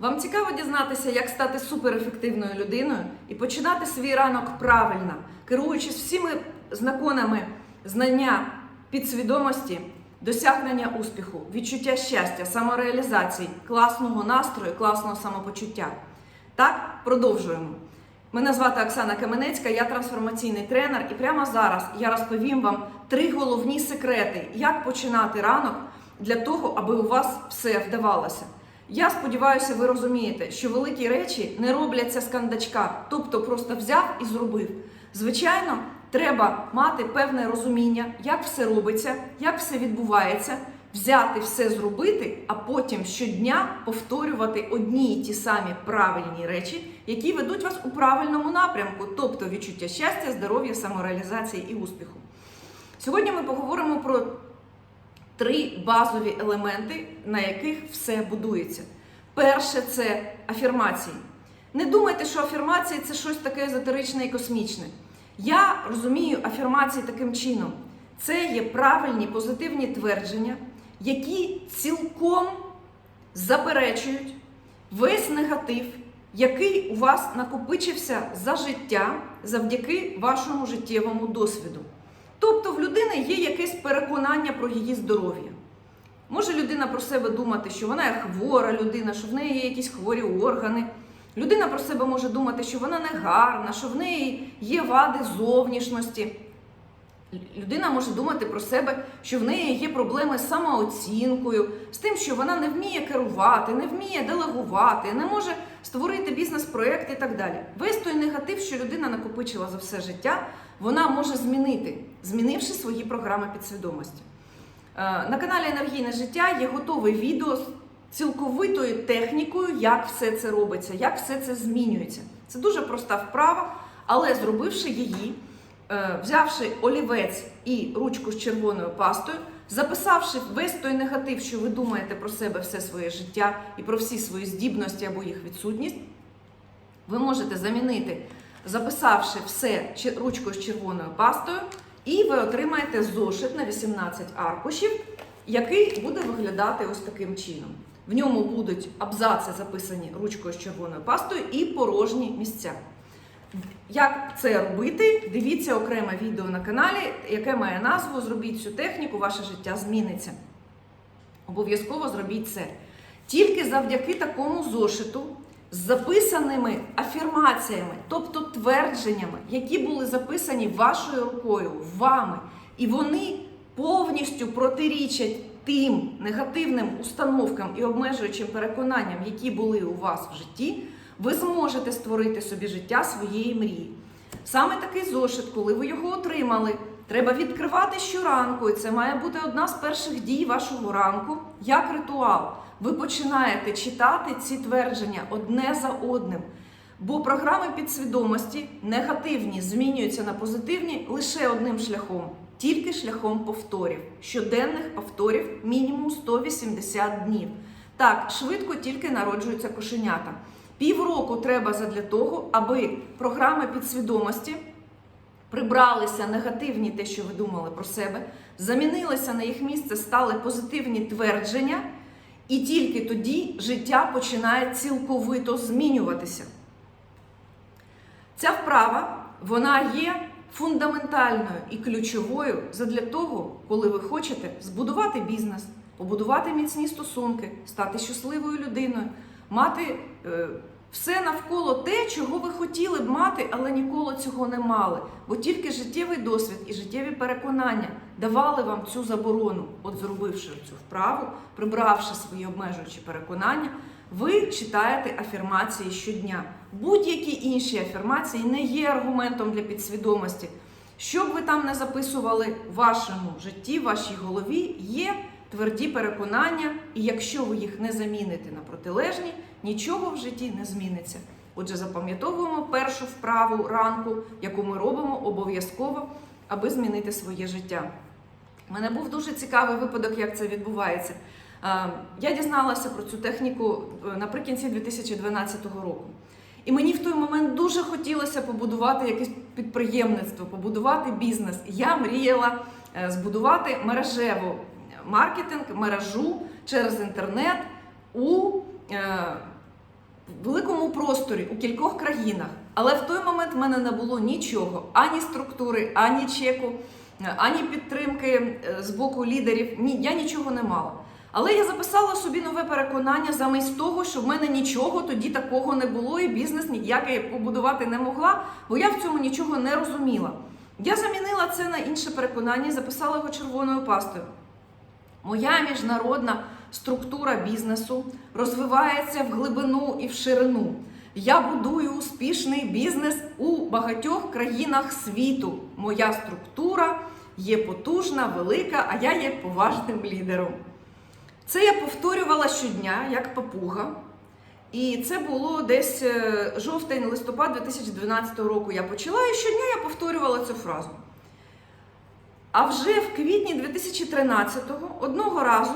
Вам цікаво дізнатися, як стати суперефективною людиною і починати свій ранок правильно, керуючись всіми законами знання підсвідомості, досягнення успіху, відчуття щастя, самореалізації, класного настрою, класного самопочуття. Так, продовжуємо. Мене звати Оксана Каменецька, я трансформаційний тренер, і прямо зараз я розповім вам три головні секрети, як починати ранок для того, аби у вас все вдавалося. Я сподіваюся, ви розумієте, що великі речі не робляться з кандачка, тобто просто взяв і зробив. Звичайно, треба мати певне розуміння, як все робиться, як все відбувається, взяти все зробити, а потім щодня повторювати одні й ті самі правильні речі, які ведуть вас у правильному напрямку, тобто відчуття щастя, здоров'я, самореалізації і успіху. Сьогодні ми поговоримо про три базові елементи, на яких все будується. Перше це афірмації. Не думайте, що афірмації це щось таке езотеричне і космічне. Я розумію афірмації таким чином: це є правильні позитивні твердження, які цілком заперечують весь негатив, який у вас накопичився за життя завдяки вашому життєвому досвіду. Тобто в людини є якесь переконання про її здоров'я. Може людина про себе думати, що вона є хвора людина, що в неї є якісь хворі органи. Людина про себе може думати, що вона не гарна, що в неї є вади зовнішності. Людина може думати про себе, що в неї є проблеми з самооцінкою, з тим, що вона не вміє керувати, не вміє делегувати, не може створити бізнес-проєкт і так далі. Весь той негатив, що людина накопичила за все життя, вона може змінити, змінивши свої програми підсвідомості. Е, На каналі Енергійне життя є готове відео з цілковитою технікою, як все це робиться, як все це змінюється. Це дуже проста вправа, але зробивши її, е, взявши олівець і ручку з червоною пастою, записавши весь той негатив, що ви думаєте про себе все своє життя і про всі свої здібності або їх відсутність, ви можете замінити, записавши все ручкою з червоною пастою, і ви отримаєте зошит на 18 аркушів, який буде виглядати ось таким чином. В ньому будуть абзаци записані ручкою з червоною пастою і порожні місця. Як це робити? Дивіться окреме відео на каналі, яке має назву Зробіть цю техніку, ваше життя зміниться. Обов'язково зробіть це. Тільки завдяки такому зошиту з записаними афірмаціями, тобто твердженнями, які були записані вашою рукою, вами, і вони повністю протирічать тим негативним установкам і обмежуючим переконанням, які були у вас в житті, ви зможете створити собі життя своєї мрії. Саме такий зошит, коли ви його отримали, треба відкривати щоранку, і це має бути одна з перших дій вашого ранку, як ритуал. Ви починаєте читати ці твердження одне за одним. Бо програми підсвідомості негативні змінюються на позитивні лише одним шляхом, тільки шляхом повторів, щоденних повторів мінімум 180 днів. Так, швидко тільки народжуються кошенята. Півроку треба задля того, аби програми підсвідомості прибралися негативні те, що ви думали про себе, замінилися на їх місце, стали позитивні твердження, і тільки тоді життя починає цілковито змінюватися. Ця вправа вона є фундаментальною і ключовою задля того, коли ви хочете збудувати бізнес, побудувати міцні стосунки, стати щасливою людиною, мати е, все навколо те, чого ви хотіли б мати, але ніколи цього не мали. Бо тільки життєвий досвід і життєві переконання давали вам цю заборону, от зробивши цю вправу, прибравши свої обмежуючі переконання, ви читаєте афірмації щодня. Будь-які інші афірмації не є аргументом для підсвідомості. Що б ви там не записували в вашому житті, в вашій голові, є тверді переконання, і якщо ви їх не заміните на протилежні, нічого в житті не зміниться. Отже, запам'ятовуємо першу вправу ранку, яку ми робимо обов'язково, аби змінити своє життя. У мене був дуже цікавий випадок, як це відбувається. Я дізналася про цю техніку е, наприкінці 2012 року. І мені в той момент дуже хотілося побудувати якесь підприємництво, побудувати бізнес. Я мріяла е, збудувати мережеву маркетинг, мережу через інтернет у е, великому просторі у кількох країнах. Але в той момент в мене не було нічого: ані структури, ані чеку, ані підтримки е, з боку лідерів. Ні, я нічого не мала. Але я записала собі нове переконання замість того, що в мене нічого тоді такого не було, і бізнес ніякий побудувати не могла, бо я в цьому нічого не розуміла. Я замінила це на інше переконання записала його червоною пастою. Моя міжнародна структура бізнесу розвивається в глибину і в ширину. Я будую успішний бізнес у багатьох країнах світу. Моя структура є потужна, велика, а я є поважним лідером. Це я повторювала щодня як папуга. І це було десь е, жовтень-листопад 2012 року. Я почала, і щодня я повторювала цю фразу. А вже в квітні 2013-го одного разу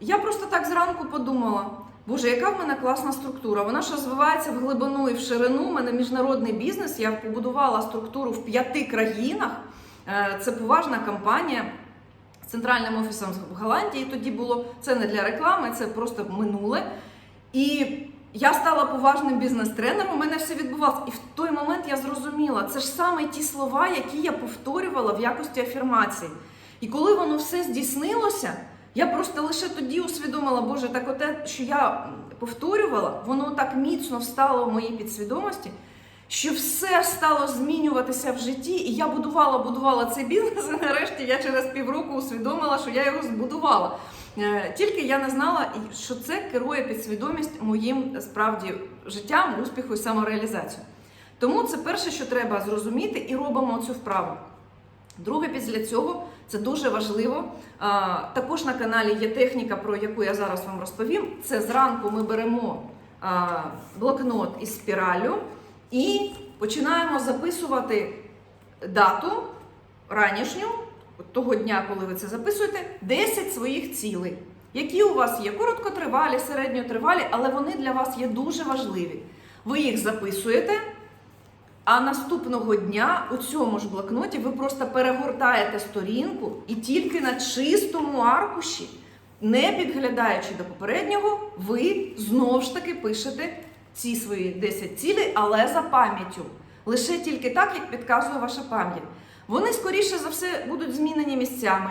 я просто так зранку подумала: Боже, яка в мене класна структура? Вона ж розвивається в глибину і в ширину. У мене міжнародний бізнес. Я побудувала структуру в п'яти країнах. Е, Це поважна компанія з центральним офісом в Голландії. Тоді було це не для реклами, це просто минуле. І я стала поважним бізнес-тренером, у мене все відбувалося. І в той момент я зрозуміла, це ж саме ті слова, які я повторювала в якості афірмації. І коли воно все здійснилося, я просто лише тоді усвідомила, Боже, так оте, що я повторювала, воно так міцно встало в моїй підсвідомості, що все стало змінюватися в житті, і я будувала, будувала цей бізнес, і нарешті я через півроку усвідомила, що я його збудувала. Е, Тільки я не знала, що це керує підсвідомість моїм справді життям, успіху і самореалізацією. Тому це перше, що треба зрозуміти, і робимо цю вправу. Друге, після цього це дуже важливо. Також на каналі є техніка, про яку я зараз вам розповім. Це зранку ми беремо блокнот із спіраллю і починаємо записувати дату ранішню, того дня, коли ви це записуєте, 10 своїх цілей, які у вас є короткотривалі, середньотривалі, але вони для вас є дуже важливі. Ви їх записуєте. А наступного дня у цьому ж блокноті ви просто перегортаєте сторінку і тільки на чистому аркуші, не підглядаючи до попереднього, ви знову ж таки пишете ці свої 10 цілей, але за пам'яттю. Лише тільки так, як підказує ваша пам'ять. Вони, скоріше за все, будуть змінені місцями.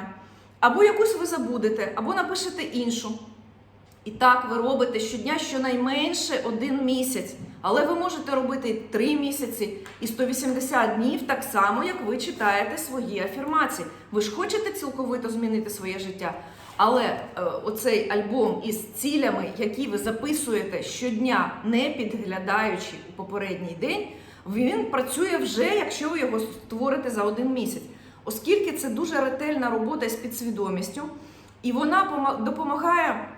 Або якусь ви забудете, або напишете іншу. І так ви робите щодня щонайменше один місяць. Але ви можете робити 3 місяці і 180 днів так само, як ви читаєте свої афірмації. Ви ж хочете цілковито змінити своє життя. Але е, оцей альбом із цілями, які ви записуєте щодня, не підглядаючи у попередній день, він працює вже, якщо ви його створите за один місяць. Оскільки це дуже ретельна робота з підсвідомістю, і вона допомагає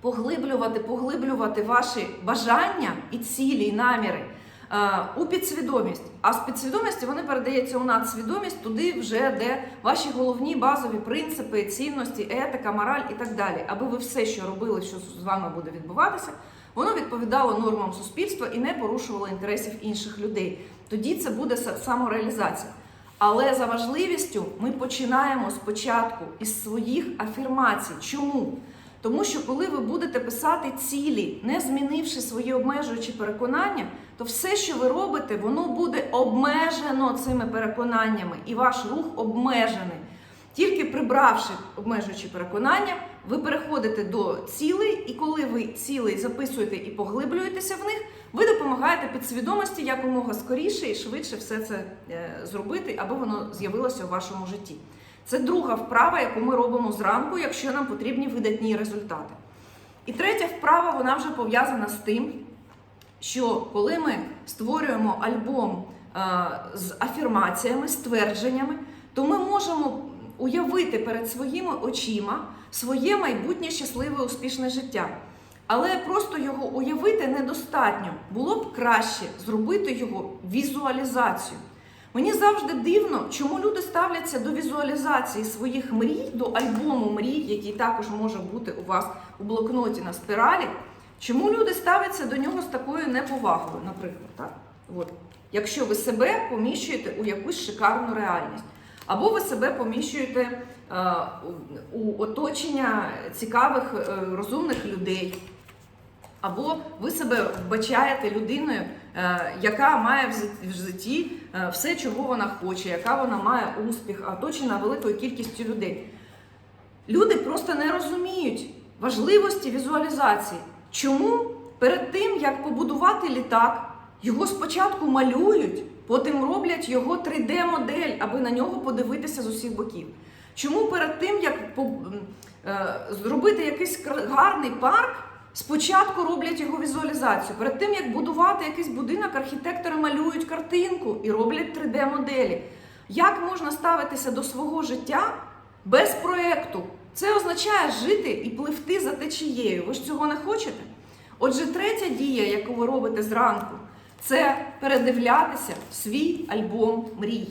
поглиблювати, поглиблювати ваші бажання і цілі, і наміри е, у підсвідомість. А з підсвідомості вони передаються у надсвідомість туди, вже де ваші головні базові принципи, цінності, етика, мораль і так далі. Аби ви все, що робили, що з вами буде відбуватися, воно відповідало нормам суспільства і не порушувало інтересів інших людей. Тоді це буде самореалізація. Але за важливістю ми починаємо спочатку із своїх афірмацій. Чому? Тому що коли ви будете писати цілі, не змінивши свої обмежуючі переконання, то все, що ви робите, воно буде обмежено цими переконаннями, і ваш рух обмежений. Прибравши обмежуючі переконання, ви переходите до цілей, і коли ви цілей записуєте і поглиблюєтеся в них, ви допомагаєте підсвідомості якомога скоріше і швидше все це е, зробити, аби воно з'явилося у вашому житті. Це друга вправа, яку ми робимо зранку, якщо нам потрібні видатні результати. І третя вправа, вона вже пов'язана з тим, що коли ми створюємо альбом е, з афірмаціями, з твердженнями, то ми можемо уявити перед своїми очима своє майбутнє щасливе успішне життя. Але просто його уявити недостатньо. Було б краще зробити його візуалізацію. Мені завжди дивно, чому люди ставляться до візуалізації своїх мрій, до альбому мрій, який також може бути у вас у блокноті на спіралі. Чому люди ставляться до нього з такою неповагою, наприклад, так? От. Якщо ви себе поміщуєте у якусь шикарну реальність, або ви себе поміщуєте е, у- оточення цікавих, е, розумних людей. Або ви себе вбачаєте людиною, е, яка має в житті все, чого вона хоче, яка вона має успіх, оточена великою кількістю людей. Люди просто не розуміють важливості візуалізації. Чому перед тим, як побудувати літак, його спочатку малюють, потім роблять його 3D-модель, аби на нього подивитися з усіх боків. Чому перед тим, як е, зробити якийсь гарний парк, спочатку роблять його візуалізацію. Перед тим, як будувати якийсь будинок, архітектори малюють картинку і роблять 3D-моделі. Як можна ставитися до свого життя без проєкту? Це означає жити і пливти за течією. Ви ж цього не хочете? Отже, третя дія, яку ви робите зранку, це передивлятися свій альбом мрій.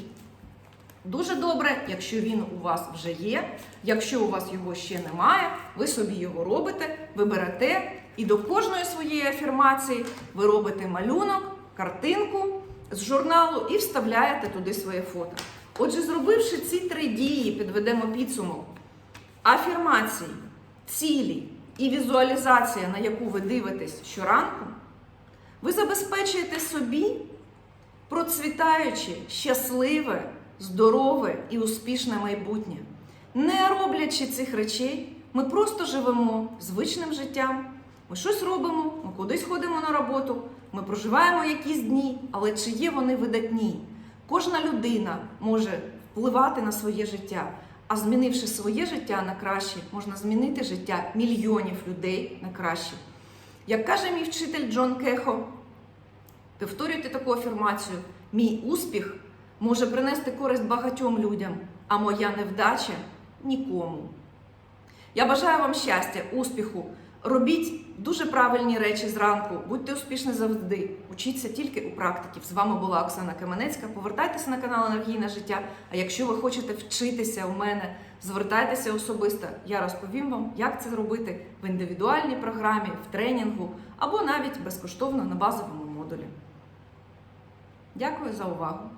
Дуже добре, якщо він у вас вже є. Якщо у вас його ще немає, ви собі його робите, ви берете і до кожної своєї афірмації ви робите малюнок, картинку з журналу і вставляєте туди своє фото. Отже, зробивши ці три дії, підведемо підсумок. Афірмації, цілі і візуалізація, на яку ви дивитесь щоранку, ви забезпечуєте собі процвітаюче, щасливе, здорове і успішне майбутнє. Не роблячи цих речей, ми просто живемо звичним життям. Ми щось робимо, ми кудись ходимо на роботу, ми проживаємо якісь дні, але чи є вони видатні? Кожна людина може впливати на своє життя, а змінивши своє життя на краще, можна змінити життя мільйонів людей на краще. Як каже мій вчитель Джон Кехо, Повторюйте таку афірмацію: мій успіх може принести користь багатьом людям, а моя невдача нікому. Я бажаю вам щастя, успіху. Робіть дуже правильні речі зранку, будьте успішні завжди. Учіться тільки у практиків. З вами була Оксана Каменецька. Повертайтеся на канал Енергійне життя. А якщо ви хочете вчитися у мене, звертайтеся особисто. Я розповім вам, як це зробити в індивідуальній програмі, в тренінгу або навіть безкоштовно на базовому модулі. Дякую за увагу!